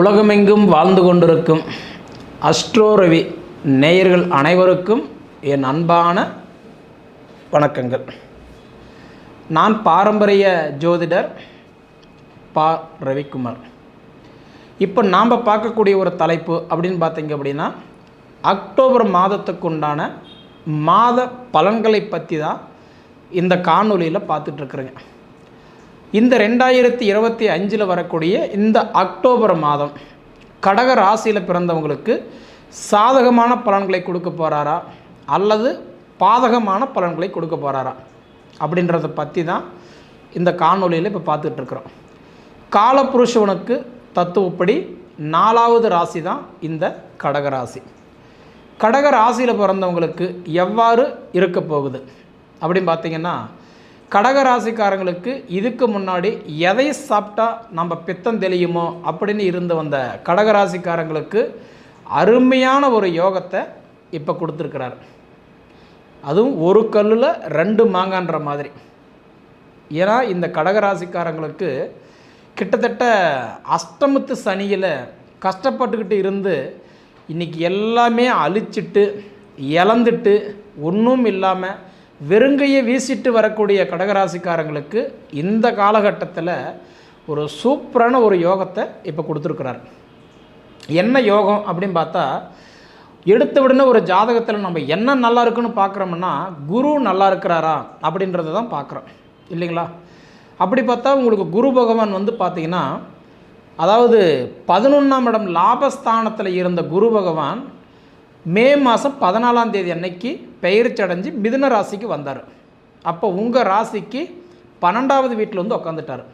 உலகமெங்கும் வாழ்ந்து கொண்டிருக்கும் அஸ்ட்ரோ ரவி நேயர்கள் அனைவருக்கும் என் அன்பான வணக்கங்கள். நான் பாரம்பரிய ஜோதிடர் பா ரவிக்குமார். இப்போ நாம் பார்க்கக்கூடிய ஒரு தலைப்பு அப்படின்னு பார்த்தீங்க அப்படின்னா அக்டோபர் மாதத்துக்கு உண்டான மாத பலன்களை பற்றி தான் இந்த காணொலியில் பார்த்துட்ருக்குறேங்க இந்த ரெண்டாயிரத்தி இருபத்தி அஞ்சில் வரக்கூடிய இந்த அக்டோபர் மாதம் கடக ராசியில் பிறந்தவங்களுக்கு சாதகமான பலன்களை கொடுக்க போகிறாரா அல்லது பாதகமான பலன்களை கொடுக்க போகிறாரா அப்படின்றத பற்றி தான் இந்த காணொலியில் இப்போ பார்த்துட்ருக்குறோம் காலப்புருஷவனுக்கு தத்துவப்படி நாலாவது ராசி தான் இந்த கடக ராசி. கடக ராசியில் பிறந்தவங்களுக்கு எவ்வாறு இருக்க போகுது? அப்படின்னு பார்த்தீங்கன்னா கடக ராசிக்காரங்களுக்கு இதுக்கு முன்னாடி எதை சாப்பிட்டா நம்ம பித்தம் தெளியுமோ அப்படின்னு இருந்து வந்த கடக ராசிக்காரங்களுக்கு அருமையான ஒரு யோகத்தை இப்போ கொடுத்துருக்கிறார். அதுவும் ஒரு கல்லில் ரெண்டு மாங்கான்ற மாதிரி. ஏன்னா இந்த கடகராசிக்காரங்களுக்கு கிட்டத்தட்ட அஷ்டமத்து சனியில் கஷ்டப்பட்டுக்கிட்டு இருந்து இன்றைக்கி எல்லாமே அழிச்சிட்டு இழந்துட்டு ஒன்றும் இல்லாமல் வெறுங்கையை வீசிட்டு வரக்கூடிய கடகராசிக்காரங்களுக்கு இந்த காலகட்டத்தில் ஒரு சூப்பரான ஒரு யோகத்தை இப்போ கொடுத்துருக்குறார். என்ன யோகம் அப்படின்னு பார்த்தா எடுத்த உடனே ஒரு ஜாதகத்தில் நம்ம என்ன நல்லா இருக்குன்னு பார்க்குறோம்னா குரு நல்லா இருக்கிறாரா அப்படின்றத தான் பார்க்குறோம். இல்லைங்களா? அப்படி பார்த்தா உங்களுக்கு குரு பகவான் வந்து பார்த்தீங்கன்னா அதாவது பதினொன்றாம் இடம் லாபஸ்தானத்தில் இருந்த குரு பகவான் மே மாதம் பதினாலாம் தேதி அன்னைக்கு பெயர்ச்சடைஞ்சு மிதுன ராசிக்கு வந்தார். அப்போ உங்கள் ராசிக்கு பன்னெண்டாவது வீட்டில் வந்து உக்காந்துட்டார்.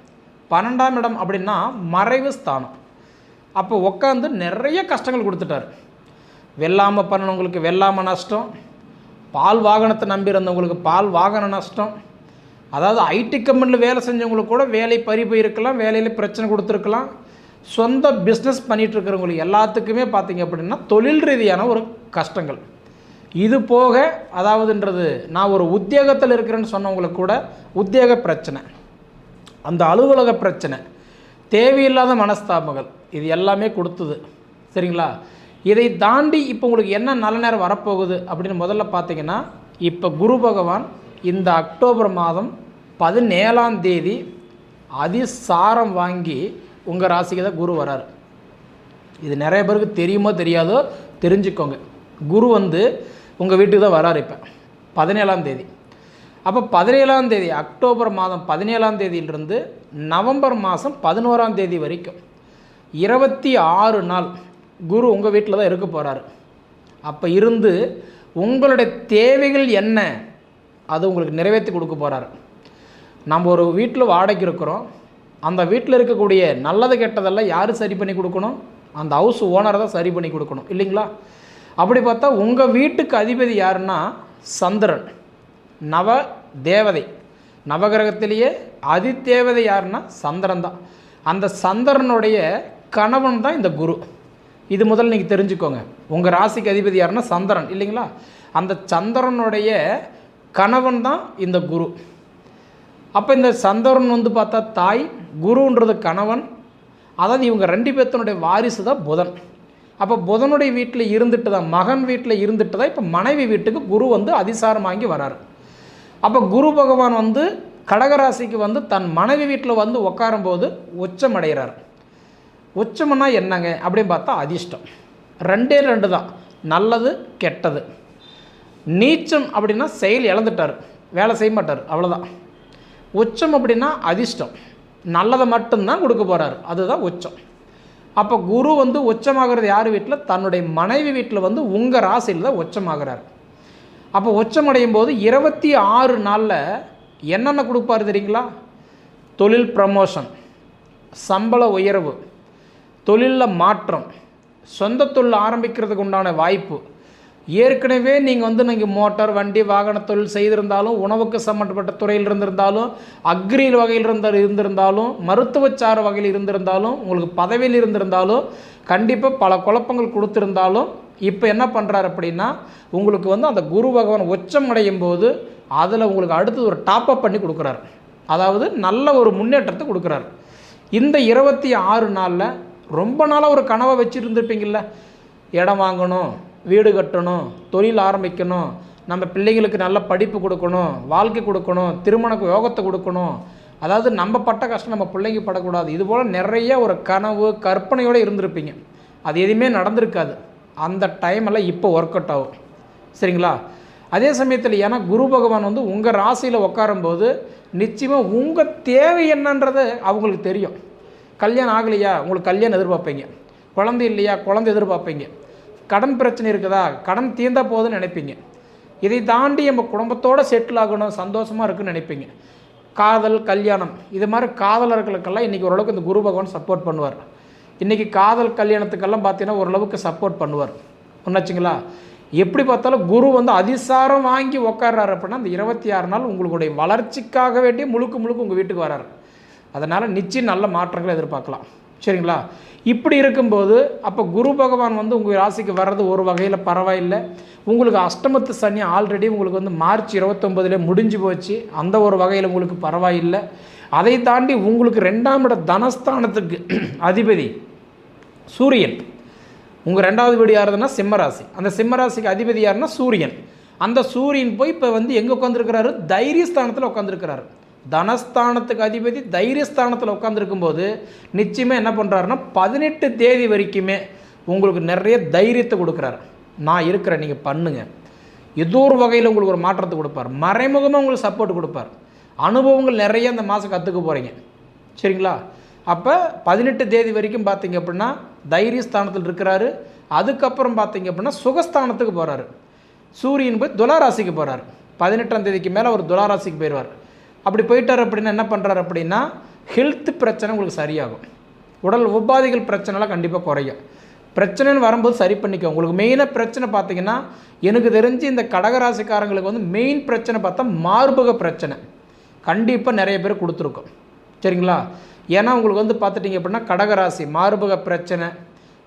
பன்னெண்டாம் இடம் அப்படின்னா மறைவு ஸ்தானம். அப்போ உட்காந்து நிறைய கஷ்டங்கள் கொடுத்துட்டார். வெள்ளாமல் பண்ணவங்களுக்கு வெள்ளாமல் நஷ்டம் பால் வாகனத்தை நம்பி இருந்தவங்களுக்கு பால் வாகன நஷ்டம். அதாவது ஐடி கம்பெனியில் வேலை செஞ்சவங்களுக்கு கூட வேலை பறி போயிருக்கலாம் வேலையில் பிரச்சனை கொடுத்துருக்கலாம். சொந்த பிஸ்னஸ் பண்ணிகிட்ருக்கிறவங்களுக்கு எல்லாத்துக்குமே பார்த்திங்க அப்படின்னா தொழில் ரீதியான ஒரு கஷ்டங்கள். இது போக அதாவதுன்றது நான் ஒரு உத்தியோகத்தில் இருக்கிறேன்னு சொன்னவங்களுக்கு கூட உத்தியோக பிரச்சனை. அந்த அலுவலக பிரச்சனை. தேவையில்லாத மனஸ்தாபங்கள். இது எல்லாமே கொடுத்தது. சரிங்களா? இதை தாண்டி இப்போ உங்களுக்கு என்ன நல்ல நேரம் வரப்போகுது அப்படின்னு முதல்ல பார்த்தீங்கன்னா இப்போ குரு பகவான் இந்த அக்டோபர் மாதம் பதினேழாம் தேதி அதிசாரம் வாங்கி உங்கள் ராசிக்கு தான் குரு வராரு. இது நிறைய பேருக்கு தெரியுமோ தெரியாதோ தெரிஞ்சுக்கோங்க. குரு வந்து உங்கள் வீட்டுக்கு தான் வராரு இப்போ. பதினேழாம் தேதி. அப்போ பதினேழாம் தேதி அக்டோபர் மாதம் பதினேழாம் தேதியிலிருந்து நவம்பர் மாதம் பதினோராம் தேதி வரைக்கும் இருபத்தி ஆறு நாள் குரு உங்கள் வீட்டில் தான் இருக்க போகிறாரு அப்போ இருந்து உங்களுடைய தேவைகள் என்ன அது உங்களுக்கு நிறைவேற்றி கொடுக்க போகிறாரு நம்ம ஒரு வீட்டில் வாடகைக்கு இருக்கிறோம். அந்த வீட்டில் இருக்கக்கூடிய நல்லது கெட்டதெல்லாம் யார் சரி பண்ணி கொடுக்கணும்? அந்த ஹவுஸ் ஓனரை தான் சரி பண்ணி கொடுக்கணும். இல்லைங்களா? அப்படி பார்த்தா உங்கள் வீட்டுக்கு அதிபதி யாருன்னா சந்திரன். நவ தேவதை. நவகிரகத்திலேயே அதிதேவதை யாருன்னா சந்திரன் தான். அந்த சந்திரனுடைய கணவன் தான் இந்த குரு. இது முதல் நீங்கள் தெரிஞ்சுக்கோங்க. உங்கள் ராசிக்கு அதிபதி யாருன்னா சந்திரன் இல்லைங்களா? அந்த சந்திரனுடைய கணவன் தான் இந்த குரு. அப்போ இந்த சந்திரன் வந்து பார்த்தா தாய் குருன்றது கணவன். அதாவது இவங்க ரெண்டு பேர்த்தனுடைய வாரிசு தான் புதன். அப்போ புதனுடைய வீட்டில் இருந்துட்டு தான் மகன் வீட்டில் இருந்துட்டு தான் இப்போ மனைவி வீட்டுக்கு குரு வந்து அதிசாரம் வாங்கி வராரு. அப்போ குரு பகவான் வந்து கடகராசிக்கு வந்து தன் மனைவி வீட்டில் வந்து உட்காரும்போது உச்சம் அடைகிறார் உச்சம்னா என்னங்க? அப்படின்னு பார்த்தா அதிர்ஷ்டம். ரெண்டே ரெண்டு தான் நல்லது கெட்டது. நீச்சம் அப்படின்னா செயல் இழந்துட்டார். வேலை செய்ய மாட்டார் அவ்வளோதான் உச்சம் அப்படின்னா அதிர்ஷ்டம். நல்லதை மட்டும்தான் கொடுக்க போகிறாரு அதுதான் உச்சம். அப்போ குரு வந்து உச்சமாகிறது யார் வீட்டில் தன்னுடைய மனைவி வீட்டில் வந்து உங்கள் ராசியில் தான் உச்சமாகிறார். அப்போ உச்சமடையும் போது இருபத்தி ஆறு நாளில் என்னென்ன கொடுப்பாரு தெரியுங்களா? தொழில் ப்ரமோஷன் சம்பள உயர்வு தொழிலில் மாற்றம் சொந்த தொழில் ஆரம்பிக்கிறதுக்கு உண்டான வாய்ப்பு ஏற்கனவே நீங்கள் வந்து நீங்கள் மோட்டார் வண்டி வாகன தொழில் செய்திருந்தாலும் உணவுக்கு சம்மந்தப்பட்ட துறையில் இருந்திருந்தாலும் அக்ரியில் வகையில் இருந்த இருந்திருந்தாலும் மருத்துவச்சார வகையில் இருந்திருந்தாலும் உங்களுக்கு பதவியில் இருந்திருந்தாலும் கண்டிப்பாக பல குழப்பங்கள் கொடுத்துருந்தாலும் இப்போ என்ன பண்ணுறாரு அப்படின்னா உங்களுக்கு வந்து அந்த குரு பகவான் உச்சம் அடையும் போது அதில் உங்களுக்கு அடுத்தது ஒரு டாப்அப் பண்ணி கொடுக்குறாரு. அதாவது நல்ல ஒரு முன்னேற்றத்தை கொடுக்குறாரு. இந்த இருபத்தி ஆறு நாளில் ரொம்ப நாளாக ஒரு கனவை வச்சுருந்துருப்பீங்கள்ல இடம் வாங்கணும் வீடு கட்டணும் தொழில் ஆரம்பிக்கணும் நம்ம பிள்ளைங்களுக்கு நல்ல படிப்பு கொடுக்கணும் வாழ்க்கை கொடுக்கணும் திருமண யோகத்தை கொடுக்கணும். அதாவது நம்ம பட்ட கஷ்டம் நம்ம பிள்ளைங்க படக்கூடாது. இது போல் நிறைய ஒரு கனவு கற்பனையோடு இருந்திருப்பீங்க. அது எதுவுமே நடந்திருக்காது. அந்த டைமெல்லாம் இப்போ ஒர்க் அவுட் ஆகும். சரிங்களா? அதே சமயத்தில் ஏன்னா குரு பகவான் வந்து உங்கள் ராசியில் உட்காரும்போது நிச்சயமாக உங்கள் தேவை என்னன்றது அவங்களுக்கு தெரியும். கல்யாணம் ஆகலையா? உங்களுக்கு கல்யாணம் எதிர்பார்ப்பீங்க. குழந்தை இல்லையா? குழந்தை எதிர்பார்ப்பீங்க. கடன் பிரச்சனை இருக்குதா? கடன் தீர்ந்தா போதுன்னு நினைப்பீங்க. இதை தாண்டி நம்ம குடும்பத்தோடு செட்டில் ஆகணும் சந்தோஷமாக இருக்குன்னு நினைப்பீங்க. காதல் கல்யாணம் இது மாதிரி காதலர்களுக்கெல்லாம் இன்றைக்கி ஓரளவுக்கு இந்த குரு பகவான் சப்போர்ட் பண்ணுவார். இன்றைக்கி காதல் கல்யாணத்துக்கெல்லாம் பார்த்தீங்கன்னா ஓரளவுக்கு சப்போர்ட் பண்ணுவார். ஒன்றாச்சுங்களா எப்படி பார்த்தாலும் குரு வந்து அதிசாரம் வாங்கி உக்காடுறாரு அப்படின்னா அந்த இருபத்தி ஆறு நாள் உங்களுடைய வளர்ச்சிக்காக வேண்டி முழுக்க முழுக்க உங்கள் வீட்டுக்கு வராரு. அதனால் நிச்சயம் நல்ல மாற்றங்களை எதிர்பார்க்கலாம். சரிங்களா? இப்படி இருக்கும்போது அப்போ குரு பகவான் வந்து உங்கள் ராசிக்கு வர்றது ஒரு வகையில் பரவாயில்லை. உங்களுக்கு அஷ்டமத்து சனி ஆல்ரெடி உங்களுக்கு வந்து மார்ச் இருபத்தொம்பதுல முடிஞ்சு போச்சு. அந்த ஒரு வகையில் உங்களுக்கு பரவாயில்லை. அதை தாண்டி உங்களுக்கு ரெண்டாம் இட தனஸ்தானத்துக்கு அதிபதி சூரியன். உங்கள் ரெண்டாவது வீடு யாருதுன்னா சிம்மராசி. அந்த சிம்மராசிக்கு அதிபதி யாருன்னா சூரியன். அந்த சூரியன் போய் இப்போ வந்து எங்கே உட்காந்துருக்கிறாரு தைரியஸ்தானத்தில் உட்காந்துருக்கிறாரு தனஸ்தானத்துக்கு அதிபதி தைரியஸ்தானத்தில் உட்காந்துருக்கும் போது நிச்சயமாக என்ன பண்ணுறாருன்னா பதினெட்டு தேதி வரைக்குமே உங்களுக்கு நிறைய தைரியத்தை கொடுக்குறாரு. நான் இருக்கிறேன் நீங்கள் பண்ணுங்கள் ஏதோ ஒரு வகையில் உங்களுக்கு ஒரு மாற்றத்தை கொடுப்பார். மறைமுகமாக உங்களுக்கு சப்போர்ட் கொடுப்பார். அனுபவங்கள் நிறைய அந்த மாதம் கற்றுக்க போகிறீங்க சரிங்களா? அப்போ பதினெட்டு தேதி வரைக்கும் பார்த்தீங்க அப்படின்னா தைரியஸ்தானத்தில் இருக்கிறாரு. அதுக்கப்புறம் பார்த்தீங்க அப்படின்னா சுகஸ்தானத்துக்கு போகிறாரு சூரியன் போய் துளாராசிக்கு போகிறார் பதினெட்டாம் தேதிக்கு மேலே அவர் துளாராசிக்கு போயிடுவார் அப்படி போயிட்டார் அப்படின்னா என்ன பண்ணுறாரு அப்படின்னா ஹெல்த் பிரச்சனை உங்களுக்கு சரியாகும். உடல் உபாதைகள் பிரச்சனைலாம் கண்டிப்பாக குறையும். பிரச்சனைன்னு வரும்போது சரி பண்ணிக்கோ உங்களுக்கு மெயினாக பிரச்சனை பார்த்தீங்கன்னா எனக்கு தெரிஞ்சு இந்த கடகராசிக்காரங்களுக்கு வந்து மெயின் பிரச்சனை பார்த்தா மார்பக பிரச்சனை. கண்டிப்பாக நிறைய பேர் கொடுத்துருக்கோம். சரிங்களா? ஏன்னா உங்களுக்கு வந்து பார்த்துட்டிங்க அப்படின்னா கடகராசி மார்பக பிரச்சனை.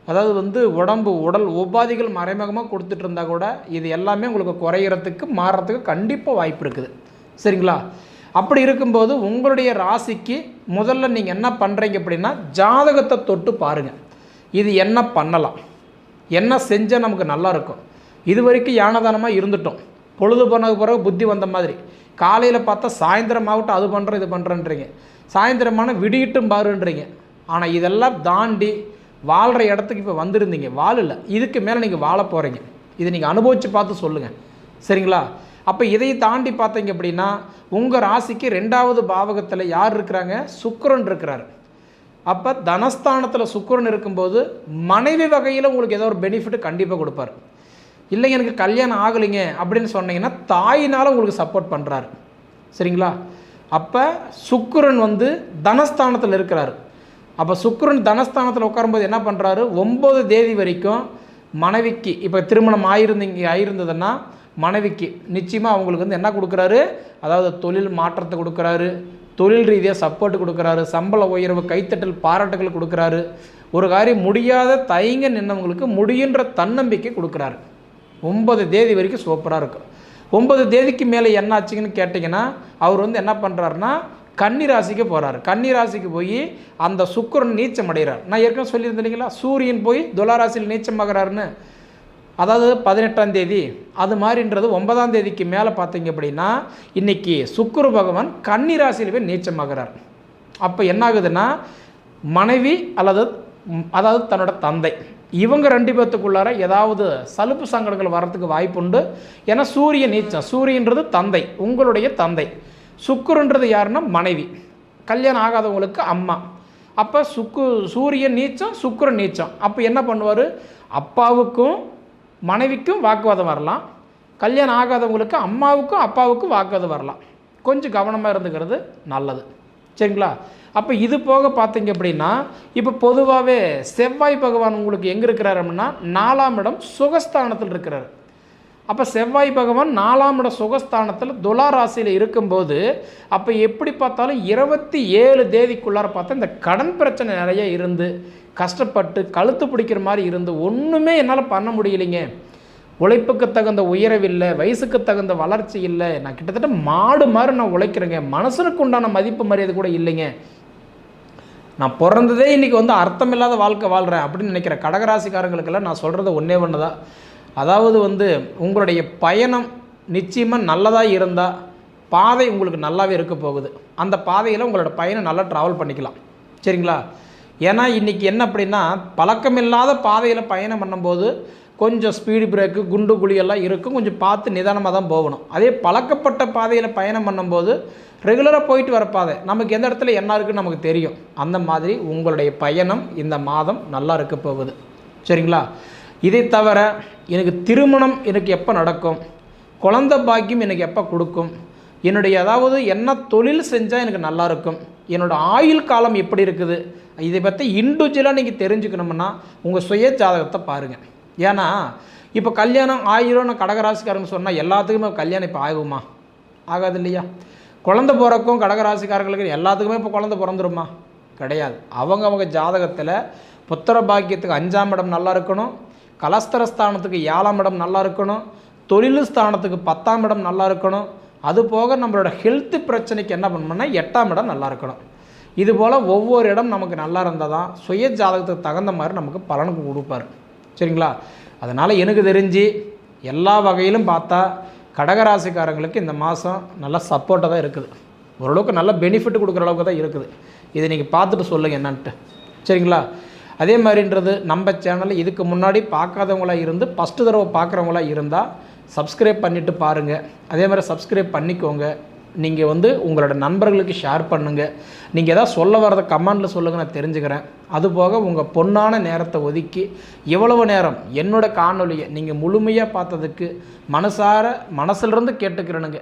அதாவது வந்து உடம்பு உடல் உபாதிகள் மறைமுகமாக கொடுத்துட்டு இருந்தால் கூட இது எல்லாமே உங்களுக்கு குறையிறதுக்கு மாறுறதுக்கு கண்டிப்பாக வாய்ப்பு இருக்குது. சரிங்களா? அப்படி இருக்கும்போது உங்களுடைய ராசிக்கு முதல்ல நீங்கள் என்ன பண்ணுறீங்க அப்படின்னா ஜாதகத்தை தொட்டு பாருங்கள் இது என்ன பண்ணலாம்? என்ன செஞ்சால் நமக்கு நல்லா இருக்கும்? இது வரைக்கும் யானதானமாக இருந்துட்டோம். பொழுது போனது பிறகு புத்தி வந்த மாதிரி. காலையில் பார்த்தா சாயந்தரம் ஆகட்டும் அது பண்ணுறோம் இது பண்ணுறேன்றீங்க சாயந்தரமான விடியிட்டும் பாருன்றீங்க. ஆனால் இதெல்லாம் தாண்டி வாழ்கிற இடத்துக்கு இப்போ வந்திருந்தீங்க. வாழல. இதுக்கு மேலே நீங்கள் வாழ போகிறீங்க இதை நீங்கள் அனுபவித்து பார்த்து சொல்லுங்கள் சரிங்களா? அப்போ இதை தாண்டி பார்த்தீங்க அப்படின்னா உங்கள் ராசிக்கு ரெண்டாவது பாவகத்தில் யார் இருக்கிறாங்க? சுக்கரன் இருக்கிறார். அப்போ தனஸ்தானத்தில் சுக்கரன் இருக்கும்போது மனைவி வகையில் உங்களுக்கு ஏதோ ஒரு பெனிஃபிட் கண்டிப்பாக கொடுப்பார். இல்லைங்க எனக்கு கல்யாணம் ஆகலைங்க அப்படின்னு சொன்னீங்கன்னா தாயினால் உங்களுக்கு சப்போர்ட் பண்ணுறாரு சரிங்களா? அப்போ சுக்கரன் வந்து தனஸ்தானத்தில் இருக்கிறார். அப்போ சுக்கரன் தனஸ்தானத்தில் உட்காரும்போது என்ன பண்ணுறாரு ஒம்பது தேதி வரைக்கும் மனைவிக்கு இப்போ திருமணம் ஆயிருந்தீங்க ஆயிருந்ததுன்னா மனைவிக்கு நிச்சயமாக அவங்களுக்கு வந்து என்ன கொடுக்குறாரு? அதாவது தொழில் மாற்றத்தை கொடுக்குறாரு. தொழில் ரீதியாக சப்போர்ட் கொடுக்குறாரு. சம்பள உயர்வு கைத்தட்டல் பாராட்டுகள் கொடுக்குறாரு. ஒரு காரியம் முடியாத தயங்க நின்னவங்களுக்கு முடியுன்ற தன்னம்பிக்கை கொடுக்குறாரு. ஒன்பது தேதி வரைக்கும் சூப்பராக இருக்கும் ஒன்பது தேதிக்கு மேலே என்ன ஆச்சுங்கன்னு கேட்டிங்கன்னா அவர் வந்து என்ன பண்ணுறாருன்னா கன்னி ராசிக்கு போகிறாரு கன்னி ராசிக்கு போய் அந்த சுக்கிரன் நீச்சம் அடைகிறார் நான் ஏற்கனவே சொல்லியிருந்தேன் இல்லைங்களா? சூரியன் போய் துளாராசியில் நீச்சமாகறாருன்னு. அதாவது பதினெட்டாம் தேதி. அது மாதிரின்றது ஒன்பதாம் தேதிக்கு மேலே பார்த்தீங்க அப்படின்னா இன்றைக்கி சுக்குரு பகவான் கன்னி ராசியில் போய் நீச்சமாகிறார். அப்போ என்ன ஆகுதுன்னா மனைவி அல்லது அதாவது தன்னோட தந்தை. இவங்க ரெண்டு பேர்த்துக்குள்ளார ஏதாவது சலுப்பு சங்கடங்கள் வர்றதுக்கு வாய்ப்புண்டு. ஏன்னா சூரிய நீச்சம். சூரியன்றது தந்தை. உங்களுடைய தந்தை. சுக்குருன்றது யாருன்னா மனைவி. கல்யாணம் ஆகாதவங்களுக்கு அம்மா. அப்போ சுக்கு சூரியன் நீச்சம் சுக்கிரன் நீச்சம். அப்போ என்ன பண்ணுவார்? அப்பாவுக்கும் மனைவிக்கும் வாக்குவாதம் வரலாம். கல்யாணம் ஆகாதவங்களுக்கு அம்மாவுக்கும் அப்பாவுக்கும் வாக்குவாதம் வரலாம். கொஞ்சம் கவனமாக இருந்துக்கிறது நல்லது. சரிங்களா? அப்போ இது போக பார்த்தீங்க அப்படின்னா இப்போ பொதுவாகவே செவ்வாய் பகவான் உங்களுக்கு எங்கே இருக்கிறார் அப்படின்னா நாலாம் இடம் சுகஸ்தானத்தில் இருக்கிறார். அப்போ செவ்வாய் பகவான் நாலாம் இட சுகஸ்தானத்தில் துலா ராசியில் இருக்கும்போது அப்போ எப்படி பார்த்தாலும் இருபத்தி ஏழு தேதிக்குள்ளார பார்த்தா இந்த கடன் பிரச்சனை நிறைய இருந்து கஷ்டப்பட்டு கழுத்து பிடிக்கிற மாதிரி இருந்து ஒன்றுமே என்னால் பண்ண முடியலைங்க. உழைப்புக்கு தகுந்த உயரவில்லை வயசுக்கு தகுந்த வளர்ச்சி இல்லை நான் கிட்டத்தட்ட மாடு மாதிரி நான் உழைக்கிறேங்க. மனசனுக்கு உண்டான மதிப்பு மரியாதை கூட இல்லைங்க. நான் பிறந்ததே இன்றைக்கி வந்து அர்த்தமில்லாத வாழ்க்கை வாழ்கிறேன் அப்படின்னு நினைக்கிற கடகராசிக்காரங்களுக்கெல்லாம் நான் சொல்கிறது ஒன்றே ஒன்று தான் அதாவது வந்து உங்களுடைய பயணம் நிச்சயமாக நல்லதாக இருந்தால் பாதை உங்களுக்கு நல்லாவே இருக்க போகுது. அந்த பாதையில் உங்களோட பயணம் நல்லா ட்ராவல் பண்ணிக்கலாம். சரிங்களா? ஏன்னா இன்றைக்கி என்ன அப்படின்னா பழக்கமில்லாத பாதையில் பயணம் பண்ணும்போது கொஞ்சம் ஸ்பீடு பிரேக்கு குண்டு குழியெல்லாம் இருக்கும். கொஞ்சம் பார்த்து நிதானமாக தான் போகணும். அதே பழக்கப்பட்ட பாதையில் பயணம் பண்ணும்போது ரெகுலராக போயிட்டு வர பாதை நமக்கு எந்த இடத்துல என்ன இருக்குன்னு நமக்கு தெரியும். அந்த மாதிரி உங்களுடைய பயணம் இந்த மாதம் நல்லா இருக்க போகுது. சரிங்களா? இதை தவிர எனக்கு திருமணம் எனக்கு எப்போ நடக்கும்? குழந்த பாக்கியம் எனக்கு எப்போ கொடுக்கும்? என்னுடைய அதாவது என்ன தொழில் செஞ்சால் எனக்கு நல்லாயிருக்கும் என்னோடய என்னோட ஆயுள் காலம் எப்படி இருக்குது? இதை பற்றி இண்டிவிஜுவலாக நீங்கள் தெரிஞ்சுக்கணும்னா உங்கள் சுய ஜாதகத்தை பாருங்கள் ஏன்னா இப்போ கல்யாணம் ஆயிரம் நான் கடகராசிக்காரன்னு சொன்னால் எல்லாத்துக்குமே கல்யாணம் இப்போ ஆகுமா? ஆகாது இல்லையா? குழந்த பிறக்கும் கடகராசிக்காரர்களுக்கு எல்லாத்துக்குமே இப்போ குழந்த பிறந்துருமா? கிடையாது. அவங்கவுங்க ஜாதகத்தில் புத்திர பாக்கியத்துக்கு அஞ்சாம் இடம் நல்லா இருக்கணும் கலஸ்தரஸ்தானத்துக்கு ஏழாம் இடம் நல்லா இருக்கணும். தொழில் ஸ்தானத்துக்கு பத்தாம் இடம் நல்லா இருக்கணும். அது போக நம்மளோட ஹெல்த் பிரச்சனைக்கு என்ன பண்ணணும்னா எட்டாம் இடம் நல்லா இருக்கணும். இது போல் ஒவ்வொரு இடம் நமக்கு நல்லா இருந்தால் தான் சுய ஜாதகத்துக்கு தகுந்த மாதிரி நமக்கு பலனுக்கு கொடுப்பார். சரிங்களா? அதனால் எனக்கு தெரிஞ்சு எல்லா வகையிலும் பார்த்தா கடகராசிக்காரங்களுக்கு இந்த மாதம் நல்லா சப்போர்ட்டாக தான் இருக்குது. ஓரளவுக்கு நல்ல பெனிஃபிட் கொடுக்குற அளவுக்கு தான் இருக்குது. இதை நீங்கள் பார்த்துட்டு சொல்லுங்கள் என்னன்ட்டு. சரிங்களா? அதே மாதிரின்றது நம்ம சேனலில் இதுக்கு முன்னாடி பார்க்காதவங்களா இருந்து ஃபஸ்ட்டு தடவை பார்க்குறவங்களா இருந்தால் சப்ஸ்கிரைப் பண்ணிவிட்டு பாருங்கள் அதே மாதிரி சப்ஸ்கிரைப் பண்ணிக்கோங்க. நீங்கள் வந்து உங்களோட நண்பர்களுக்கு ஷேர் பண்ணுங்கள் நீங்கள் எதாவது சொல்ல வரதை கமெண்டில் சொல்லுங்கள் நான் தெரிஞ்சுக்கிறேன். அதுபோக உங்கள் பொன்னான நேரத்தை ஒதுக்கி எவ்வளவு நேரம் என்னோடய காணொலியை நீங்கள் முழுமையாக பார்த்ததுக்கு மனசார மனசுலேருந்து கேட்டுக்கிறேனுங்க.